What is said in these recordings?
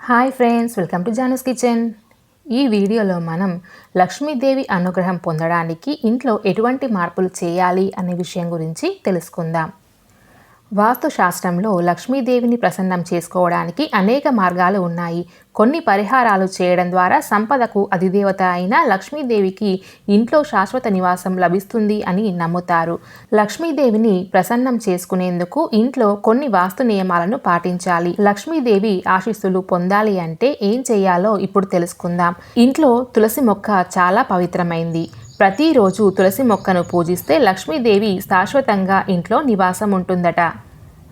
Hi friends welcome to Jana's kitchen ఈ వీడియోలో మనం లక్ష్మీదేవి అనుగ్రహం పొందడానికి ఇంట్లో ఎటువంటి మార్పులు చేయాలి అనే విషయం గురించి తెలుసుకుందాం. వాస్తు శాస్త్రంలో లక్ష్మీదేవిని ప్రసన్నం చేసుకోవడానికి అనేక మార్గాలు ఉన్నాయి. కొన్ని పరిహారాలు చేయడం ద్వారా సంపదకు అధిదేవత అయిన లక్ష్మీదేవికి ఇంట్లో శాశ్వత నివాసం లభిస్తుంది అని నమ్ముతారు. లక్ష్మీదేవిని ప్రసన్నం చేసుకునేందుకు ఇంట్లో కొన్ని వాస్తు నియమాలను పాటించాలి. లక్ష్మీదేవి ఆశీస్సులు పొందాలి అంటే ఏం చేయాలో ఇప్పుడు తెలుసుకుందాం. ఇంట్లో తులసి మొక్క చాలా పవిత్రమైంది. ప్రతిరోజు తులసి మొక్కను పూజిస్తే లక్ష్మీదేవి శాశ్వతంగా ఇంట్లో నివాసం ఉంటుందట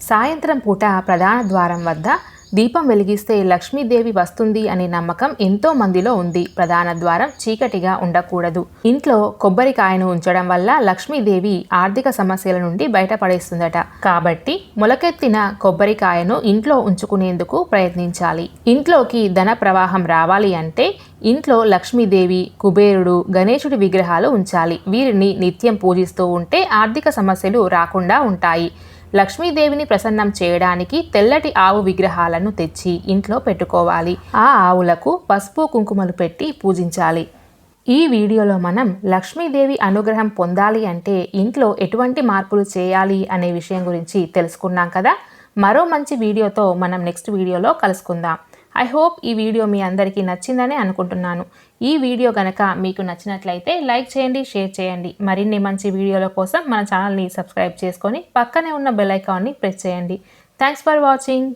సాయంత్రం పూట ప్రధాన ద్వారం వద్ద దీపం వెలిగిస్తే లక్ష్మీదేవి వస్తుంది అనే నమ్మకం ఎంతో మందిలో ఉంది. ప్రధాన ద్వారం చీకటిగా ఉండకూడదు. ఇంట్లో కొబ్బరికాయను ఉంచడం వల్ల లక్ష్మీదేవి ఆర్థిక సమస్యల నుండి బయటపడేస్తుందట. కాబట్టి మొలకెత్తిన కొబ్బరికాయను ఇంట్లో ఉంచుకునేందుకు ప్రయత్నించాలి. ఇంట్లోకి ధన ప్రవాహం రావాలి అంటే ఇంట్లో లక్ష్మీదేవి కుబేరుడు గణేశుడి విగ్రహాలు ఉంచాలి. వీరిని నిత్యం పూజిస్తూ ఉంటే ఆర్థిక సమస్యలు రాకుండా ఉంటాయి. లక్ష్మీదేవిని ప్రసన్నం చేయడానికి తెల్లటి ఆవు విగ్రహాలను తెచ్చి ఇంట్లో పెట్టుకోవాలి. ఆ ఆవులకు పసుపు కుంకుమలు పెట్టి పూజించాలి. ఈ వీడియోలో మనం లక్ష్మీదేవి అనుగ్రహం పొందాలి అంటే ఇంట్లో ఎటువంటి మార్పులు చేయాలి అనే విషయం గురించి తెలుసుకున్నాం కదా? మరో మంచి వీడియోతో మనం నెక్స్ట్ వీడియోలో కలుసుకుందాం. ఐ హోప్ ఈ వీడియో మీ అందరికీ నచ్చిందని అనుకుంటున్నాను. ఈ వీడియో కనుక మీకు నచ్చినట్లయితే లైక్ చేయండి షేర్ చేయండి. మరిన్ని మంచి వీడియోల కోసం మన ఛానల్ని సబ్స్క్రైబ్ చేసుకొని పక్కనే ఉన్న బెల్ ఐకాన్ని ప్రెస్ చేయండి. Thanks for watching